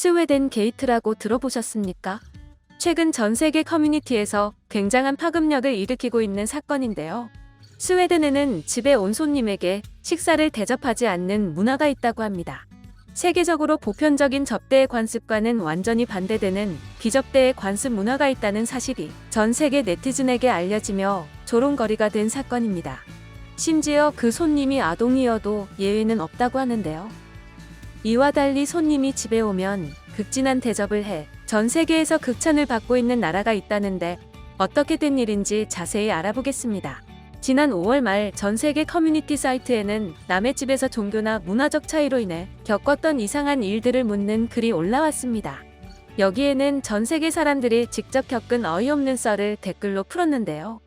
스웨덴 게이트라고 들어보셨습니까? 최근 전 세계 커뮤니티에서 굉장한 파급력을 일으키고 있는 사건인데요. 스웨덴에는 집에 온 손님에게 식사를 대접하지 않는 문화가 있다고 합니다. 세계적으로 보편적인 접대의 관습과는 완전히 반대되는 비접대의 관습 문화가 있다는 사실이 전 세계 네티즌에게 알려지며 조롱거리가 된 사건입니다. 심지어 그 손님이 아동이어도 예외는 없다고 하는데요. 이와 달리 손님이 집에 오면 극진한 대접을 해 전 세계에서 극찬을 받고 있는 나라가 있다는데 어떻게 된 일인지 자세히 알아보겠습니다. 지난 5월 말 전 세계 커뮤니티 사이트에는 남의 집에서 종교나 문화적 차이로 인해 겪었던 이상한 일들을 묻는 글이 올라왔습니다. 여기에는 전 세계 사람들이 직접 겪은 어이없는 썰을 댓글로 풀었는데요.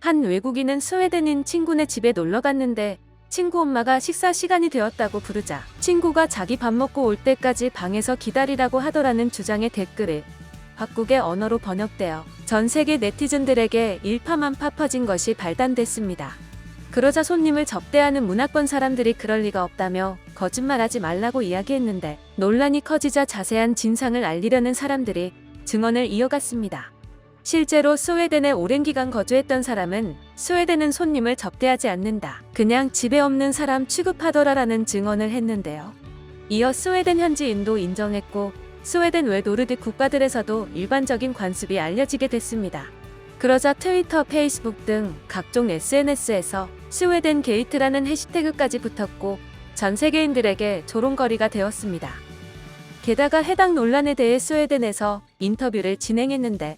한 외국인은 스웨덴인 친구네 집에 놀러 갔는데 친구 엄마가 식사 시간이 되었다고 부르자 친구가 자기 밥 먹고 올 때까지 방에서 기다리라고 하더라는 주장의 댓글을 각국의 언어로 번역되어 전 세계 네티즌들에게 일파만파 퍼진 것이 발단됐습니다. 그러자 손님을 접대하는 문화권 사람들이 그럴 리가 없다며 거짓말하지 말라고 이야기했는데 논란이 커지자 자세한 진상을 알리려는 사람들이 증언을 이어갔습니다. 실제로 스웨덴에 오랜 기간 거주했던 사람은 스웨덴은 손님을 접대하지 않는다. 그냥 집에 없는 사람 취급하더라라는 증언을 했는데요. 이어 스웨덴 현지인도 인정했고 스웨덴 외 노르딕 국가들에서도 일반적인 관습이 알려지게 됐습니다. 그러자 트위터, 페이스북 등 각종 SNS에서 스웨덴 게이트라는 해시태그까지 붙었고 전 세계인들에게 조롱거리가 되었습니다. 게다가 해당 논란에 대해 스웨덴에서 인터뷰를 진행했는데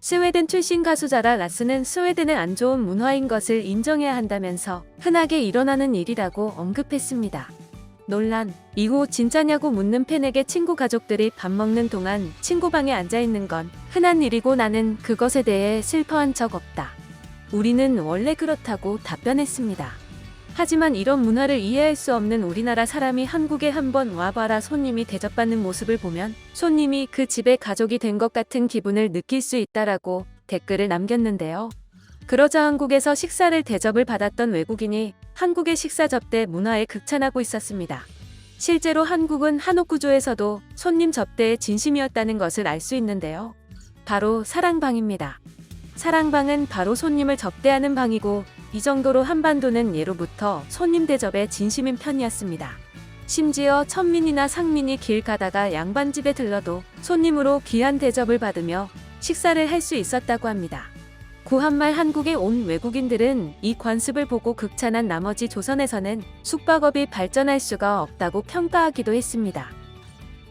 스웨덴 출신 가수 자라 라스는 스웨덴의 안 좋은 문화인 것을 인정해야 한다면서 흔하게 일어나는 일이라고 언급했습니다. 논란 이후 진짜냐고 묻는 팬에게 친구 가족들이 밥 먹는 동안 친구 방에 앉아 있는 건 흔한 일이고 나는 그것에 대해 슬퍼한 적 없다. 우리는 원래 그렇다고 답변했습니다. 하지만 이런 문화를 이해할 수 없는 우리나라 사람이 한국에 한번 와봐라 손님이 대접받는 모습을 보면 손님이 그 집의 가족이 된 것 같은 기분을 느낄 수 있다라고 댓글을 남겼는데요. 그러자 한국에서 식사를 대접을 받았던 외국인이 한국의 식사 접대 문화에 극찬하고 있었습니다. 실제로 한국은 한옥 구조에서도 손님 접대에 진심이었다는 것을 알 수 있는데요. 바로 사랑방입니다. 사랑방은 바로 손님을 접대하는 방이고 이 정도로 한반도는 예로부터 손님 대접에 진심인 편이었습니다. 심지어 천민이나 상민이 길 가다가 양반집에 들러도 손님으로 귀한 대접을 받으며 식사를 할 수 있었다고 합니다. 구한말 한국에 온 외국인들은 이 관습을 보고 극찬한 나머지 조선에서는 숙박업이 발전할 수가 없다고 평가하기도 했습니다.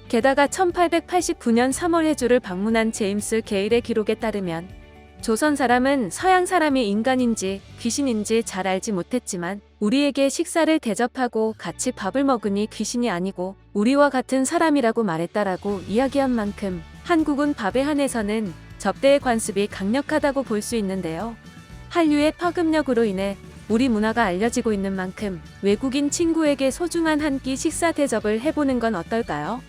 게다가 1889년 3월 해주를 방문한 제임스 게일의 기록에 따르면 조선 사람은 서양 사람이 인간인지 귀신인지 잘 알지 못했지만 우리에게 식사를 대접하고 같이 밥을 먹으니 귀신이 아니고 우리와 같은 사람이라고 말했다라고 이야기한 만큼 한국은 밥에 한해서는 접대의 관습이 강력하다고 볼 수 있는데요. 한류의 파급력으로 인해 우리 문화가 알려지고 있는 만큼 외국인 친구에게 소중한 한 끼 식사 대접을 해보는 건 어떨까요?